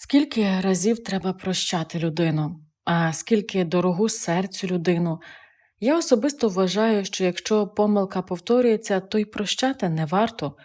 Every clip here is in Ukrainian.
Скільки разів треба прощати людину, а скільки дорогу серцю людину. Я особисто вважаю, що якщо помилка повторюється, то й прощати не варто.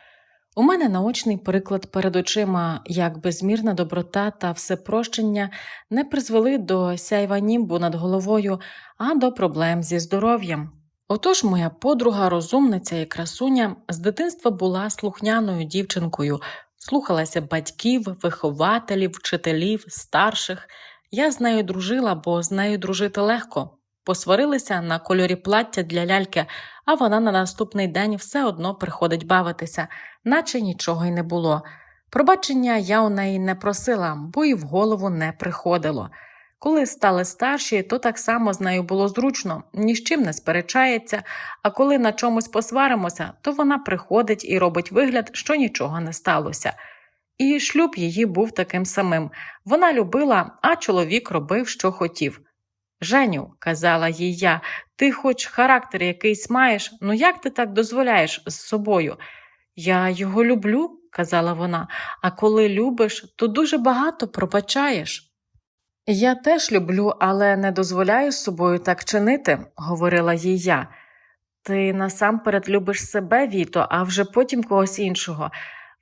У мене наочний приклад перед очима, як безмірна доброта та всепрощення не призвели до сяйва німбу над головою, а до проблем зі здоров'ям. Отож, моя подруга, розумниця і красуня з дитинства була слухняною дівчинкою, слухалася батьків, вихователів, вчителів, старших. Я з нею дружила, бо з нею дружити легко. Посварилися на кольорі плаття для ляльки, а вона на наступний день все одно приходить бавитися, наче нічого й не було. Пробачення я у неї не просила, бо й в голову не приходило. Коли стали старші, то так само з нею було зручно, ні з чим не сперечається, а коли на чомусь посваримося, то вона приходить і робить вигляд, що нічого не сталося. І шлюб її був таким самим. Вона любила, а чоловік робив, що хотів. Женю, казала їй я, ти хоч характер якийсь маєш, ну як ти так дозволяєш з собою? Я його люблю, казала вона, а коли любиш, то дуже багато пробачаєш. Я теж люблю, але не дозволяю собою так чинити, говорила їй я. Ти насамперед любиш себе, Віто, а вже потім когось іншого.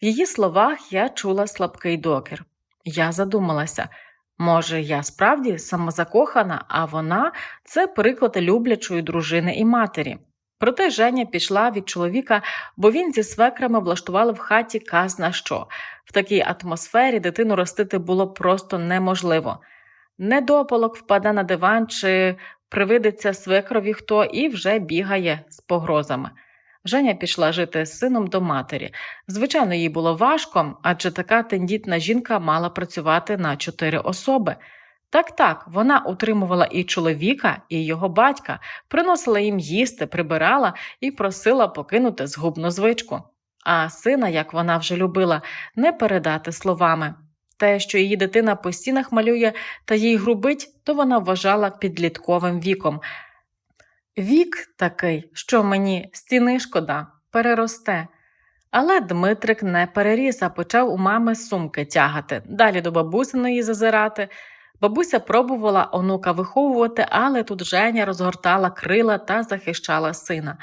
В її словах я чула слабкий докір. Я задумалася. Може, я справді самозакохана, а вона це приклад люблячої дружини і матері. Проте Женя пішла від чоловіка, бо він зі свекрами влаштували в хаті казна що. В такій атмосфері дитину ростити було просто неможливо. Недополок впаде на диван чи привидиться свекрові хто і вже бігає з погрозами. Женя пішла жити з сином до матері. Звичайно, їй було важко, адже така тендітна жінка мала працювати на чотири особи. Так так, вона утримувала і чоловіка, і його батька, приносила їм їсти, прибирала і просила покинути згубну звичку. А сина, як вона вже любила, не передати словами. Те, що її дитина по стінах малює та їй грубить, то вона вважала підлітковим віком. Вік такий, що мені стіни шкода, переросте. Але Дмитрик не переріс, а почав у мами сумки тягати, далі до бабусиної зазирати. Бабуся пробувала онука виховувати, але тут Женя розгортала крила та захищала сина.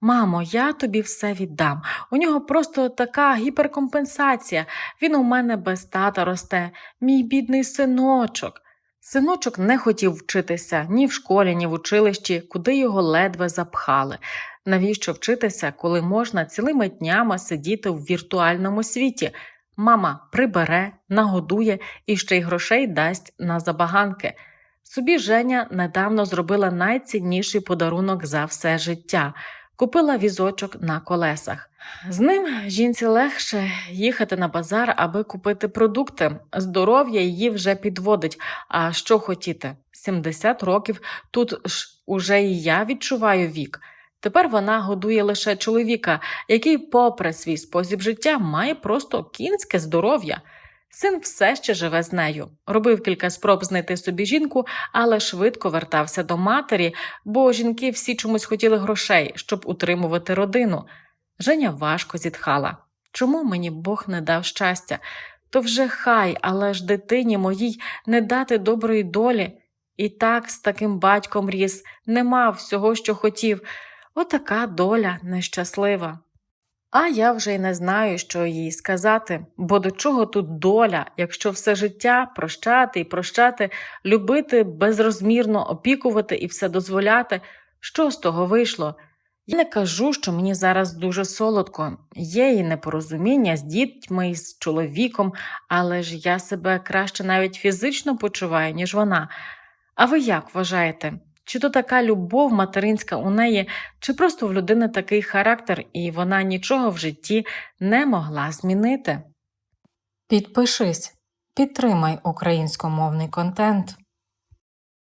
Мамо, я тобі все віддам. У нього просто така гіперкомпенсація. Він у мене без тата росте, мій бідний синочок. Синочок не хотів вчитися ні в школі, ні в училищі, куди його ледве запхали. Навіщо вчитися, коли можна цілими днями сидіти в віртуальному світі? Мама прибере, нагодує і ще й грошей дасть на забаганки. Собі Женя недавно зробила найцінніший подарунок за все життя. Купила візочок на колесах. З ним жінці легше їхати на базар, аби купити продукти. Здоров'я її вже підводить. А що хотіти? 70 років тут ж уже і я відчуваю вік. Тепер вона годує лише чоловіка, який, попри свій спосіб життя, має просто кінське здоров'я. Син все ще живе з нею. Робив кілька спроб знайти собі жінку, але швидко вертався до матері, бо жінки всі чомусь хотіли грошей, щоб утримувати родину. Женя важко зітхала. Чому мені Бог не дав щастя? То вже хай, але ж дитині моїй не дати доброї долі. І так з таким батьком ріс, не мав всього, що хотів. Отака доля нещаслива. А я вже й не знаю, що їй сказати, бо до чого тут доля, якщо все життя прощати і прощати, любити, безрозмірно опікувати і все дозволяти, що з того вийшло? Я не кажу, що мені зараз дуже солодко, є і непорозуміння з дітьми з чоловіком, але ж я себе краще навіть фізично почуваю, ніж вона. А ви як вважаєте? Чи то така любов материнська у неї, чи просто в людини такий характер, і вона нічого в житті не могла змінити? Підпишись, підтримай українськомовний контент.